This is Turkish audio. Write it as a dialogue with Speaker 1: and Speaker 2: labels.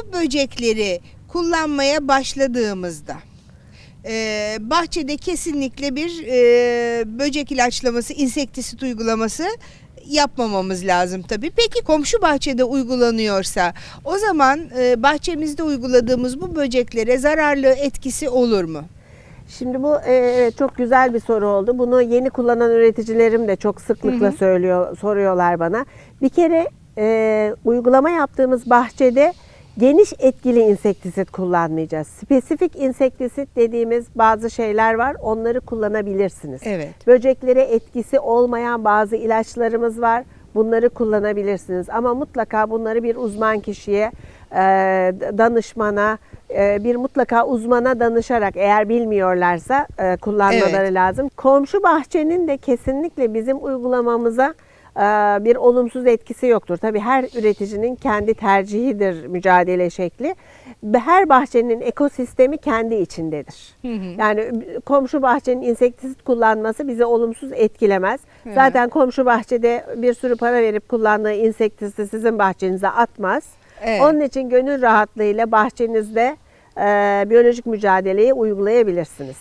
Speaker 1: bu böcekleri kullanmaya başladığımızda e, bahçede kesinlikle bir e, böcek ilaçlaması, insektisit uygulaması yapmamamız lazım tabii. Peki komşu bahçede uygulanıyorsa o zaman e, bahçemizde uyguladığımız bu böceklere zararlı etkisi olur mu?
Speaker 2: Şimdi bu e, evet, çok güzel bir soru oldu. Bunu yeni kullanan üreticilerim de çok sıklıkla söylüyor, soruyorlar bana. Bir kere e, uygulama yaptığımız bahçede geniş etkili insektisit kullanmayacağız. Spesifik insektisit dediğimiz bazı şeyler var. Onları kullanabilirsiniz.
Speaker 1: Evet.
Speaker 2: Böceklere etkisi olmayan bazı ilaçlarımız var. Bunları kullanabilirsiniz ama mutlaka bunları bir uzman kişiye, e, danışmana, e, bir mutlaka uzmana danışarak eğer bilmiyorlarsa e, kullanmaları
Speaker 1: Evet.
Speaker 2: lazım. Komşu bahçenin de kesinlikle bizim uygulamamıza bir olumsuz etkisi yoktur. Tabii her üreticinin kendi tercihidir mücadele şekli. Her bahçenin ekosistemi kendi içindedir. Yani komşu bahçenin insektisit kullanması bizi olumsuz etkilemez. Zaten komşu bahçede bir sürü para verip kullandığı insektisiti sizin bahçenize atmaz.
Speaker 1: Evet.
Speaker 2: Onun için gönül rahatlığıyla bahçenizde e, biyolojik mücadeleyi uygulayabilirsiniz.